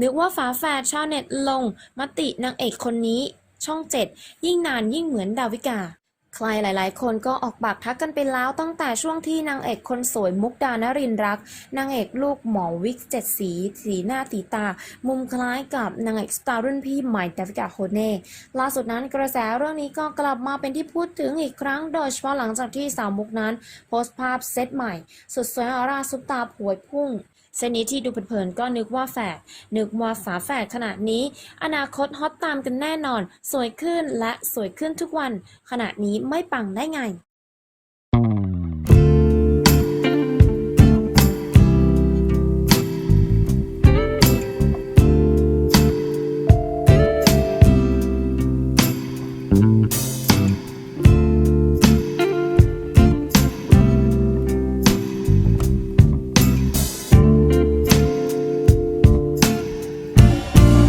นึกว่าฝาแฝดชาวเน็ตลง มตินางเอกคนนี้ช่องเจ็ดยิ่งนานยิ่งเหมือนดาวิกา ใครหลายๆ คนก็ออกปากทักกันไปแล้วตั้งแต่ช่วงที่นางเอกคนสวยมุกดานรินรัก นางเอกลูกหมอวิกเจ็ดสี สีหน้าตีตา มุมคล้ายกับนางเอกสตาร์รุ่นพี่ใหม่ดาวิกาโฮเน่ล่าสุดนั้นกระแสเรื่องนี้ก็กลับมาเป็นที่พูดถึงอีกครั้ง โดยเฉพาะหลังจากที่สาวมุกนั้น โพสต์ภาพเซตใหม่ สุดสวยออร่าซุปตาผวยพุ่งเส้นนี้ที่ดูเพลินๆก็นึกว่าแฝด นึกว่าฝาแฝดขนาดนี้ อนาคตฮอตตามกันแน่นอน สวยขึ้นและสวยขึ้นทุกวัน ขณะนี้ไม่ปังได้ไง thank mm -hmm. you